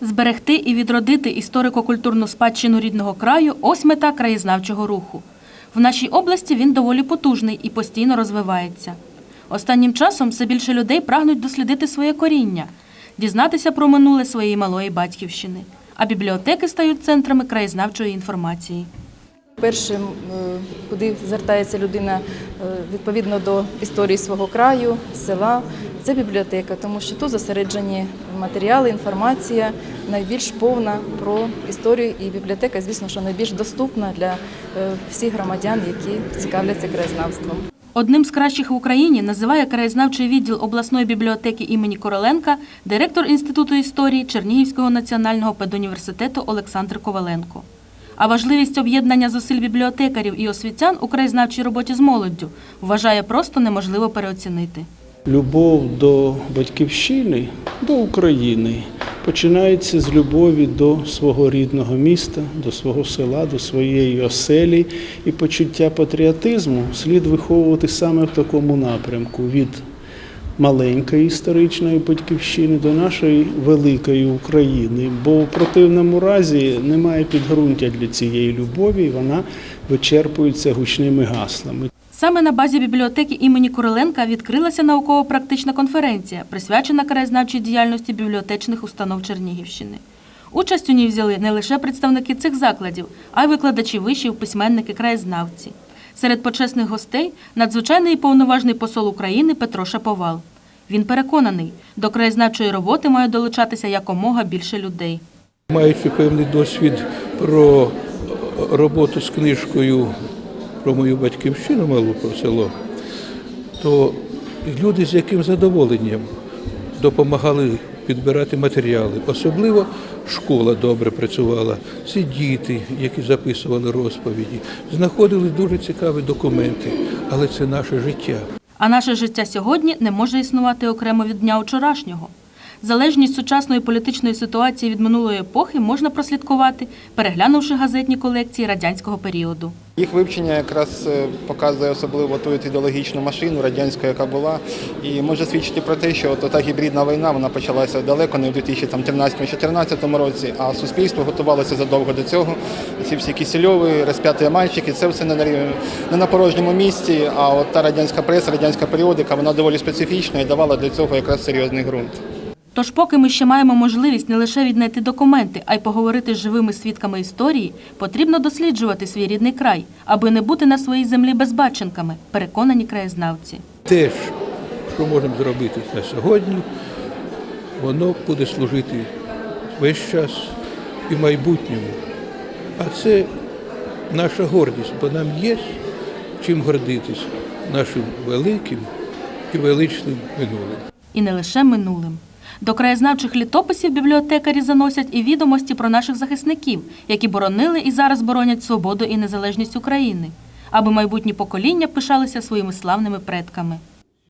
Зберегти і відродити історико-культурну спадщину рідного краю ось мета краєзнавчого руху. В нашій області він доволі потужний і постійно розвивається. Останнім часом все більше людей прагнуть дослідити своє коріння, дізнатися про минуле своєї малої батьківщини. А бібліотеки стають центрами краєзнавчої інформації. Першим, е, куди звертається людина е, відповідно до історії свого краю, села, це бібліотека, тому що тут зосереджені матеріали, інформація найбільш повна про історію, і бібліотека, звісно, що найбільш доступна для е, всіх громадян, які цікавляться краєзнавством. Одним з кращих в Україні називає краєзнавчий відділ обласної бібліотеки імені Короленка директор Інституту історії Чернігівського національного педуніверситету Олександр Коваленко. А важливість об'єднання зусиль бібліотекарів і освітян у краєзнавчій роботі з молоддю вважає просто неможливо переоцінити. Любов до батьківщини, до України починається з любові до свого рідного міста, до свого села, до своєї оселі. І почуття патріотизму слід виховувати саме в такому напрямку від маленької історичної батьківщини до нашої великої України. Бо в противному разі немає підґрунтя для цієї любові, і вона вичерпується гучними гаслами. Саме на базі бібліотеки імені Куриленка відкрилася науково-практична конференція, присвячена краєзнавчій діяльності бібліотечних установ Чернігівщини. Участь у ній взяли не лише представники цих закладів, а й викладачі вишів, письменники, краєзнавці. Серед почесних гостей надзвичайний і повноважний посол України Петро Шаповал. Він переконаний, до краєзнавчої роботи має долучатися якомога більше людей. Маючи певний досвід про роботу з книжкою про мою батьківщину, малу про село, то люди з яким задоволенням допомагали підбирати матеріали. Особливо школа добре працювала. Ці діти, які записували розповіді, знаходили дуже цікаві документи, але це наше життя. А наше життя сьогодні не може існувати окремо від дня вчорашнього. Залежність сучасної політичної ситуації від минулої епохи можна прослідкувати, переглянувши газетні колекції радянського періоду. Їх вивчення якраз е, показує особливо ту ідеологічну машину радянську, яка була, і може свідчити про те, що от та гібридна війна вона почалася далеко не в 2013-2014 році, а суспільство готувалося задовго до цього. Ці всі кисельові, розп'яті мальчики, це все не на порожньому місці. А от та радянська преса, радянська періодика, вона доволі специфічна і давала для цього якраз серйозний ґрунт. Тож, поки ми ще маємо можливість не лише віднайти документи, а й поговорити з живими свідками історії, потрібно досліджувати свій рідний край, аби не бути на своїй землі безбаченками, переконані краєзнавці. Те, що можемо зробити на сьогодні, воно буде служити весь час і в майбутньому. А це наша гордість, бо нам є чим гордитись нашим великим і величним минулим. І не лише минулим. До краєзнавчих літописів бібліотекарі заносять і відомості про наших захисників, які боронили і зараз боронять свободу і незалежність України, аби майбутні покоління пишалися своїми славними предками.